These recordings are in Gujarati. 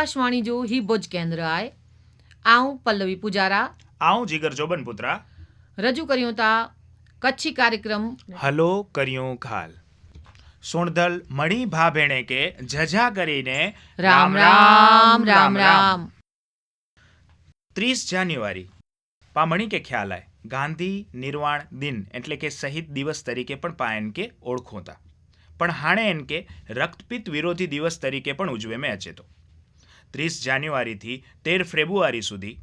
આકાશવાणी જો ही ભુજ કેન્દ્ર આય. આઉં પલ્લવી પૂજારા. આઉં જીગર જોબન પુત્રા. રજૂ કર્યું તા કચ્છી કાર્યક્રમ. હલો કર્યું ખાલ. સોણધલ મણી ભા ભેણે કે જજા કરીને રામ રામ રામ રામ. ત્રીસ જાન્યુઆરી. પામણી કે ખ્યાલ આય. ગાંધી નિર્વાણ દિન એટલે કે શહીદ દિવસ તરીકે પણ પાયન કે ઓળખોતા પણ હાણે એન કે રક્તપિત્ત વિરોધી દિવસ તરીકે પણ ઉજવે મેં અચેતો. ત્રીસ જાન્યુઆરીથી તેર ફેબ્રુઆરી સુધી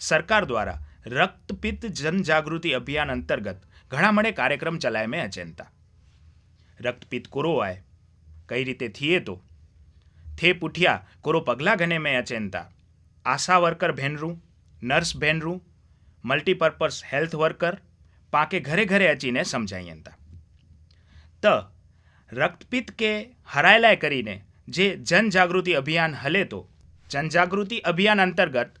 સરકાર દ્વારા રક્તપિત્ત જનજાગૃતિ અભિયાન અંતર્ગત ઘણા મળે કાર્યક્રમ ચલાય મેં અચેનતા. રક્તપિત્ત કોરો આય. કઈ રીતે થઈએ તો? થે પુઠિયા કોરો પગલા ઘને મેં અચેનતા. આશા વર્કર ભેનરું, નર્સ ભેનરું મલ્ટીપર્પઝ હેલ્થ વર્કર, પાકે ઘરે ઘરે અચીને સમજાઈયંતા ત. રક્તપિત્ત કે હરાયલાય કરીને જે જનજાગૃતિ અભિયાન હલે તો? જનજાગૃતિ અભિયાન અંતર્ગત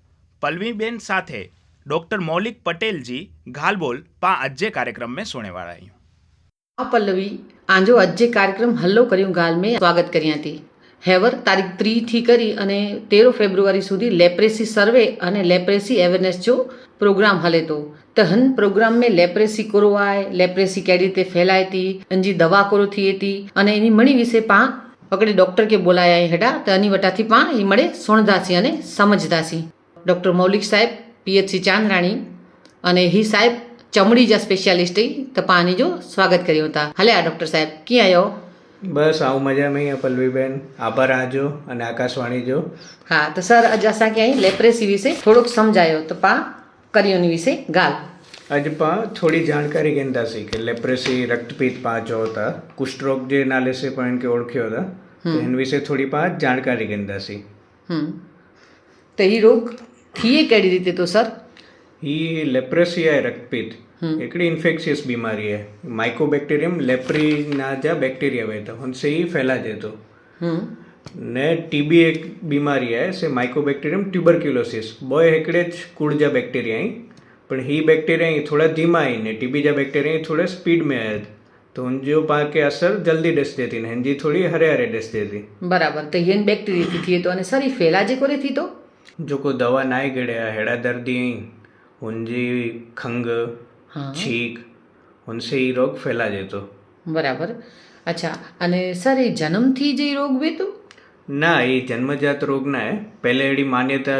પલ્લવીબેન સાથે ડૉક્ટર મૌલિક પટેલજી ઘાલબોલ પા અજ્જે કાર્યક્રમ में सुने वाला आहियूं આ પલ્લવી આંજો અજ્જે કાર્યક્રમ હલ્લો કર્યું ગાલ મેં સ્વાગત કર્યા હતી હેવર તારીખ ત્રીથી કરી અને તેરો ફેબ્રુઆરી સુધી લેપ્રેસી સર્વે અને લેપ્રેસી અવેરનેસ જો પ્રોગ્રામ હલે તો त हिन प्रोग्राम में लेप्रेसी करो आहे लेप्रेसी कहिड़ी રીતે ફેલાય હતી એની દવા કરો થी હતી અને એની મણી વિશે પાं અગડી ડૉક્ટર કે બોલાયા હેડા તો અની વટાથી પા એ મળે સુણદાસી અને સમજદાસી. ડૉક્ટર મૌલિક સાહેબ પીએચસી ચાંદરાણી અને હી સાહેબ ચમડી જા સ્પેશિયાલિસ્ટ તો પાની જો સ્વાગત કર્યું હતા. હલે આ ડૉક્ટર સાહેબ ક્યાં આવ્યો બસ આવું મજામાં પલ્લવીબેન. આભાર આજો અને આકાશવાણી જો. હા તો સર અજ અસાંखे અહીં લેપ્રેસી વિશે થોડુંક સમજાયો તો પા કર્યોની વિશે ગાલ. अज पा थोड़ी जानकारी गिंदा सी कि लेप्रेसी रक्तपीत पाच जो था कुष्ठ रोग जे नाले से पॉइंट के ओळखे होता तो हम्म। इन विषय थोड़ी पा जानकारी गिंदा सी। हम्म। तो ये रोग थी ये कैडी रीते तो सर? ये लेप्रेसी है रक्तपीत हम्म। एकड़ी इन्फेक्शियस बीमारी है। माइकोबैक्टीरियम लेप्री ना जा बैक्टीरिया वेता उनसे ही फैला जे तो। ને ટીબી એક બીમારી છે માઇકોબેક્ટેરિયમ ટ્યુબરક્યુલોસિસ બોય હેકડે आहिनि पण ही बैक्टीरिया ही थोड़ा धीमा आहिनि ने टीबी जा बैक्टीरिया ही थोड़ा स्पीड में आहिनि तो हुनजो पाण खे असर जल्दी ॾिसजे थी ने हिनजी थोड़ी हरे हरे ॾिसजे थी બરાબર તો હિયન બેક્ટેરિયાથી થઈએ તો અને સર એ ફેલાજે કોરે थी તો जो को दवा नाए गिड़िया हेड़ा दर्दी आहिनि हुनजी खंघ હા छींक उनसे ही रोग फैलाजे तो બરાબર અચ્છા અને સર એ જન્મથી જ એ રોગ વેતો ના એ જન્મજાત રોગ ના હે પહેલે એડી માન્યતા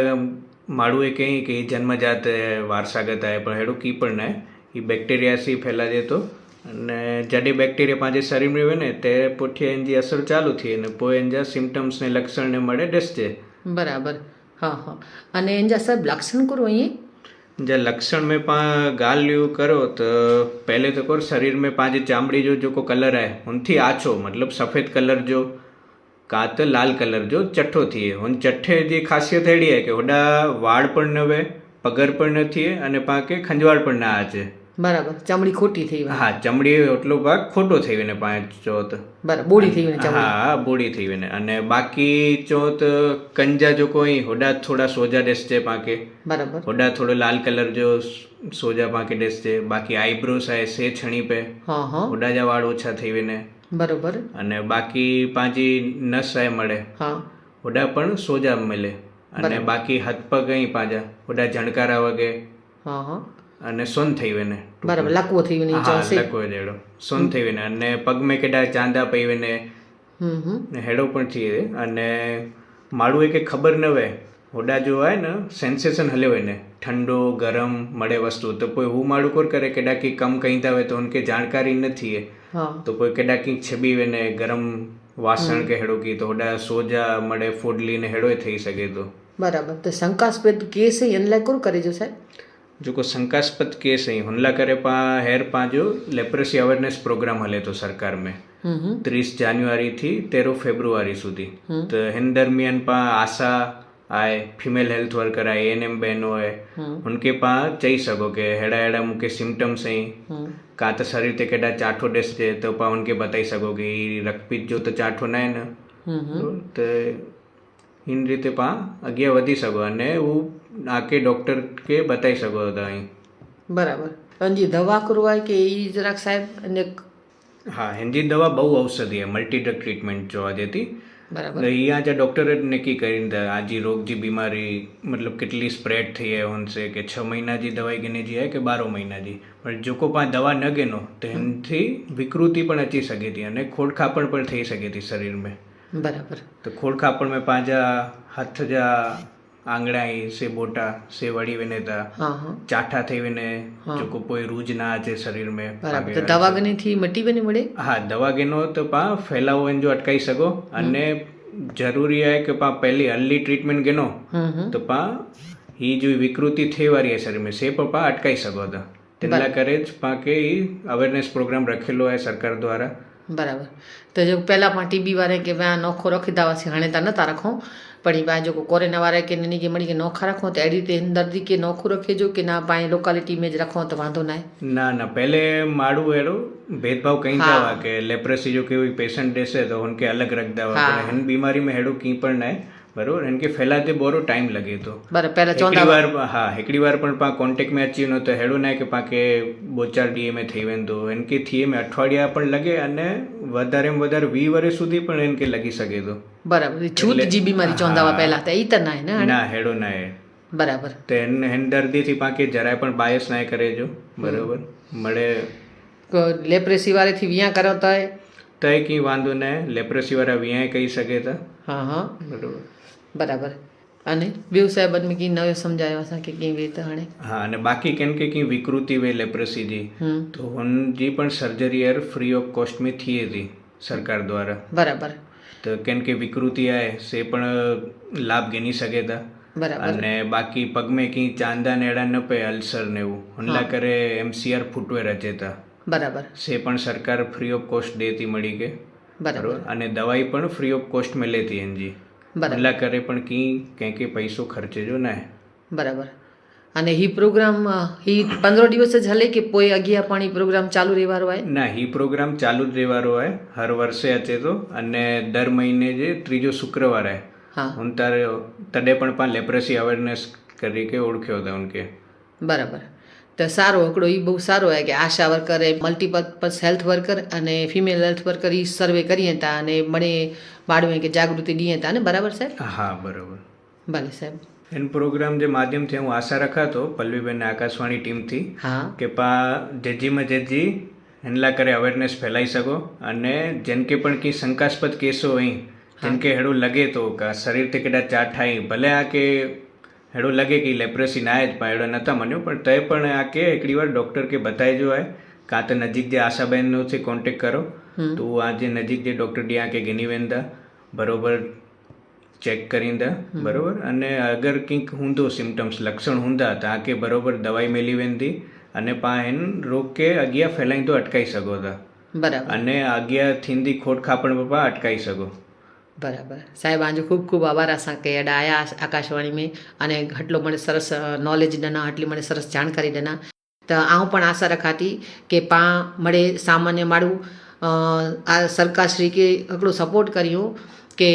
માળું એ કहीं कि જન્મજાત વારસાગત आहे પણ अहिड़ो की પણ न એ બેક્ટેરિયાથી ફેલાજે તો. અને જॾहिं બેક્ટેરિયા पंहिंजे शरीर में वञे તે पुठियां એની અસર ચાલુ થઈ અને પોએ એના જા સિમ્ટમ્સને લક્ષણને મળે ડિસજે. બરાબર. હા હા. અને એના જા સાહેબ લક્ષણ કરો અહીં? જે લક્ષણ મેં પા ગાલ્યું કરો તો પહેલે તો કોર શરીર મેં પાંજે ચામડી જો જો કો કલર હે ઉનથી આછો મતલબ સફેદ કલર જો. કાં તો લાલ કલર જો ચઠ્ઠો થઈએ. હું ચઠ્ઠે જે ખાસિયત હેડી હે કે હોડા વાળ પણ ન વે પગર પણ ન થઈએ અને પાંકે ખંજવાળ પણ ના આજે બરાબર. ચમડી ખોટી થઈ હા ચમડી એટલો ભાગ ખોટો થઈ વને પાંચ ચોથ. બરાબર. બોડી થઈ વને હા બોડી થઈ વને અને બાકી ચોથ કંજા જો કોઈ હોડા થોડા સોજા ડેસ છે પાકે. બરાબર. હોડા થોડો લાલ કલર જો સોજા પાકે ડેસ છે. બાકી આઈબ્રોસ આય સે છણી પે. હા હા. હોડા જા વાળ ઓછા થઈ વને બરોબર. અને બાકી પાંચી નસાય મળે. હા. ઓડા પણ સોજા મળે. અને બાકી હાથ પગ અહીં પાજા. ઓડા જણકારા વગે. હા હા. અને સોન થઈ વેને. બરાબર લકવો થઈ વેને હા લકવો જેડો સોન થઈ વેને. અને પગ મે કેડા ચાંદા પઈ વેને. હમ હમ. ને હેડો પણ થઈ અને માળું એ કે ખબર ન વે હોડા જો હોય ને સેન્સેશન હલે હોય ને. ઠંડો ગરમ મળે વસ્તુ. તો કોઈ હું માળું કોર કરે કે ડાકી કમ કહીતા હોય તો કે જાણકારી નથી તો કોઈ કદાચિક છબીવેને ગરમ વાસણ કે હેડો કી તો હોડા સોજા મળે ફોડલીને હેડોય થઈ શકે તો. બરાબર. તો શંકાસ્પદ કેસ એનલા કોણ કરે જો સાહેબ? જો કોઈ શંકાસ્પદ કેસ અહીં હુમલા કરે પા હેર પા જો લેપ્રેસી અવેરનેસ પ્રોગ્રામ હલે તો સરકાર મેં. ત્રીસ જાન્યુઆરીથી તેરો ફેબ્રુઆરી સુધી. તો હેન દરમિયાન પા આશા आए female health worker A N M बहनों है उनके पा चई सको के हेड़ा हेड़ा मूंखे सिम्टम्स आई હમ का त शरीर ते केॾा चाठो ॾिसजे त पा उनखे बताई सघो की हीउ रक्तपित जो त चाठो न आहे न હમ હમ त हिन રીતે પા અગિયાર વધી શકો અને હું આકે ડૉક્ટર કે બતાવી શકો હતા અહીં બરાબર અને જે દવા કરવાય કે એ જરાક સાહેબ અને હા हिनजी दवा बहु औषधि है मल्टी ड्रग ट्रीटमेंट જોવા જતી બરાબર. અહીંયા જે ડૉક્ટરે જ નક્કી કરીને આ જે રોગ જે બીમારી મતલબ કેટલી સ્પ્રેડ થઈ હે હોનશે કે છ મહિના જે દવાઈ ગેને જે હે કે બારો મહિના જે પણ જો કોઈ પાસે દવા ન ગેનો તો એમથી વિકૃતિ પણ અચી શકે હતી અને ખોડખાપણ પણ થઈ શકે હતી શરીરમાં. બરાબર. તો ખોડખાપણ મેં પાંજા હાથ જા આંગણાઈ સે બોટા સે વળી વેને તા ચાઠા થઈ વેને જોકો કોઈ રૂજ ના આચે શરીર મે બરાબર. તો દવાગને થી મટી વેને મળે? હા દવાગેનો તો પા ફેલાવો એન જો અટકાઈ શકો. અને જરૂરી હે કે પા પહેલી અર્લી ટ્રીટમેન્ટ ગેનો તો પા હી જો વિકૃતિ થેવારી હે શરીર મે સે પા અટકાઈ શકો તા તેના કરે જ પા કે અવેરનેસ પ્રોગ્રામ રખેલો હે સરકાર દ્વારા. બરાબર. તો જો પહેલાં પાટી બી વારે કે ભાઈ નોખો રખી દાવાસી હાણે તા નતા રાખો. પણ એ બાજુ કોરોના વારે કે નહીં કે મળી કે નોખા રખો તો એડી રીતે દર્દી કે નોખું રખેજો કે ના પાણી લોકાલિટી में જ રખો તો વાંધો ના આવે ના ના પહેલે માડું એરો भेदभाव कहीं हाँ। था कि लेप्रेसी जो कोई पेशेंट जैसे तो उनके अलग रख दवा हाँ। पर हिन बीमारी में हेडो की पण ना બરોબર? એમ કે ફેલાતે બોરો ટાઈમ લાગે તો. બરાબર પહેલા ચોંદા વાર હા એકડી વાર પણ પા કોન્ટેક્ટ મેં અચી નહોતો હેડો ના કે પાકે બોચાર ડીએમએ થઈ વેંદો એમ કે થીએ મેં અઠવાડિયા પણ લગે અને વધારે વધારે વી વર્ષ સુધી પણ એમ કે લગી શકે તો. બરાબર છૂત જી બીમારી ચોંદાવા પહેલા તો ઈ તો ના ને ના હેડો ના એ બરાબર. તો એને હેમદર્દીથી પાકે જરાય પણ બાયસ ના કરેજો બરાબર? મળે. લેપ્રેસી વાળેથી વ્યાં કરો તો તય કંઈ વાંધો ને લેપ્રેસી વાળા વ્યાંય કહી શકે તા. હા હા. બરાબર. બરાબર. અને વ્યવસાય બદ મેં કઈ નયો સમજાયો અસાं કે કેવી રીતે હણે હા અને બાકી કેમ કે કઈ વિકૃતિ વે લેપ્રેસી જી તો હન જી પણ સર્જરી એર ફ્રી ઓફ કોસ્ટ મે થીએ જી સરકાર દ્વારા. બરાબર. તો કેમ કે વિકૃતિ આય સે પણ લાભ ગેની શકે તા. બરાબર. અને બાકી પગમે કઈ ચાંદા નેડા ન પે અલ્સર ને એવું. હનલા કરે એમસીઆર ફૂટવેર અચેતા બરાબર. સે પણ સરકાર ફ્રી ઓફ કોસ્ટ દેતી મળી કે. બરાબર. અને દવાઈ પણ ફ્રી ઓફ કોસ્ટ મે લેતી હનજી હુમલા કરે પણ કી કંઈ કંઈ પૈસો ખર્ચે જો ના. બરાબર. અને હી પ્રોગ્રામ હી પંદર દિવસ જ હલે કે કોઈ અગિયાર પાણી પ્રોગ્રામ ચાલુ રહેવાનો હોય? ના હી પ્રોગ્રામ ચાલુ જ રહેવાનો હોય હર વર્ષે અચે તો. અને દર મહિને જે ત્રીજો શુક્રવાર. હે. હા હું તારે તડે પણ પા લેપ્રેસી અવેરનેસ કરી કે ઓળખ્યો હતો ઉનકે બરાબર. તો સારો હકડો એ બહુ સારો હોય કે આશા વર્કરે એ મલ્ટીપર્પઝ હેલ્થ વર્કર અને ફિમેલ હેલ્થ વર્કર એ સર્વે કરીએ હતા અને મને માળું કે જાગૃતિ દઈએ હતા ને બરાબર સાહેબ? હા બરાબર. ભલે સાહેબ. એન પ્રોગ્રામ જે માધ્યમથી હું આશા રખાતો પલ્લવીબેન આકાશવાણી ટીમથી હા. કે પા જેજીમાં જેજી હેનલા કરે અવેરનેસ ફેલાઈ શકો અને જેન કે પણ કંઈ શંકાસ્પદ કેસો અહીં જેમ કે હેડું લગે તો શરીરથી કદાચ ચાટ થાય ભલે આ કે હેડું લાગે કે લેપ્રેસી ના જ પણ હેડો નતા મન્યો પણ તય પણ આ કે એકડી વાર ડૉક્ટર કે બતાવી જો આ કાં તો નજીક જે આશાબેનનો છે કોન્ટેક કરો. તો આ જે નજીક જે ડૉક્ટર આ કે ગેની વેંદા બરોબર ચેક કરીને બરોબર. અને અગર કંઈક હૂંદો સિમ્ટમ્સ લક્ષણ હૂંદા તો આ કે બરોબર દવાઈ મેલી વેંદી અને પા એન રોગ કે અગિયા ફેલાઈ તો અટકાઈ શકો તા. બરાબર. અને અગિયા થીંદી ખોટ ખાપણ પપ્પા અટકાઈ શકો. બરાબર. સાહેબ, આજે ખૂબ ખૂબ આભાર આ કે આયા આકાશવાણી મેં અને આટલો મને સરસ નોલેજ દના, આટલી મને સરસ જાણકારી દના. તો આવું પણ આશા રખાતી કે પા મળે સામાન્ય માળું. આ સરકારશ્રી કે આટલો સપોર્ટ કર્યો કે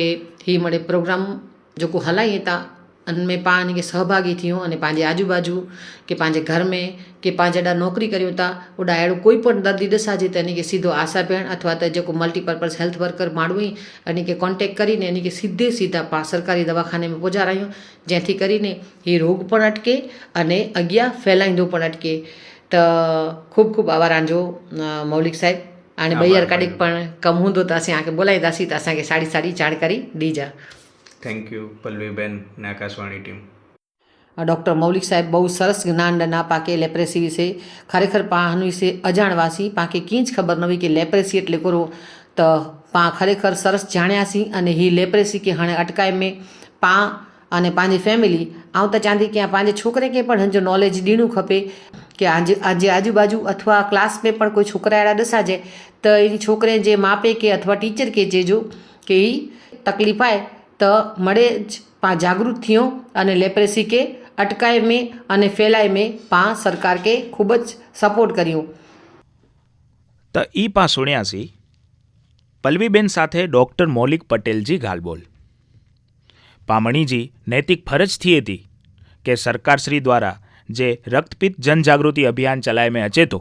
હી મળે પ્રોગ્રામ जो को हलाइनि था उनमें पाण खे सहभागी थियूं अने पंहिंजे आजू बाजू की पंहिंजे घर में કે પાંચ અડા નौकरी करियूं था उॾाइण कोई पण दर्द ॾिस आहे त हिन खे सीधो आशा भेण अथवा त जेको मल्टीपर्पज़ हेल्थ वर्कर माण्हू हुई हिन खे कॉन्टेक्ट કરીને हिन खे સીधे सीधा पा सरकारी दवाखाने में पहुचारायूं जंहिंથી કરીને हीउ रोग पण अटके અને अॻियां फैलाईंदो पण अटके त ख़ूब ख़ूब आभार आंजो मौलिक साहिबु हाणे ॿीहर कॾहिं पण कमु हूंदो त असीं तव्हांखे ॿोलाईंदासीं त असांखे साड़ी साड़ी जानकारी ॾिजा थैंक यू पल्लवी बेन ने आकाशवाणी टीम ડૉક્ટર મૌલિક સાહેબ બહુ સરસ જ્ઞાન ના પાકે લેપ્રેસી વિશે ખરેખર પાન વિશે અજાણવાસી. પાકે કીંજ ખબર ન હોય કે લેપ્રેસી એટલે કરો. તો પા ખરેખર સરસ જાણ્યાસી અને હી લેપ્રેસી કે હણે અટકાય મેં. પા અને પાંજી ફેમિલી આવતા ચાંદી કે આ પાંજે છોકરે કે પણ હંજો નોલેજ ડીણું ખપે. કે આજે આજે આજુબાજુ અથવા ક્લાસ મેં પણ કોઈ છોકરા એડા દસાજે. તો એ છોકરે જે માપે કે અથવા ટીચર કે જે જો, કે એ તકલીફ આવે તો મળે જ પા જાગૃત થયો અને લેપ્રેસી કે અટકાય મેં અને ફેલાય મેં પા સરકાર કે ખૂબ જ સપોર્ટ કર્યું. તો એ પા સુણ્યા છે પલ્લવીબેન સાથે ડૉક્ટર મૌલિક પટેલજી ગાલબોલ. પામણીજી નૈતિક ફરજથી હતી કે સરકારશ્રી દ્વારા જે રક્તપિત્ત જનજાગૃતિ અભિયાન ચલાય મેં અચેતો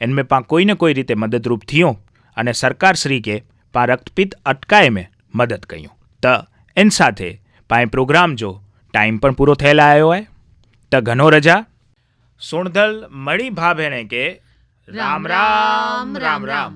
એનમે પા કોઈને કોઈ રીતે મદદરૂપ થયો અને સરકારશ્રી કે પા રક્તપિત્ત અટકાય મેં મદદ કર્યું ત એન સાથે પાએ પ્રોગ્રામ જો ટાઈમ પણ પૂરો થયેલા આવ્યો હોય त ઘણો રજા સોણધલ મળી ભાભેણે કે રામ રામ રામ રામ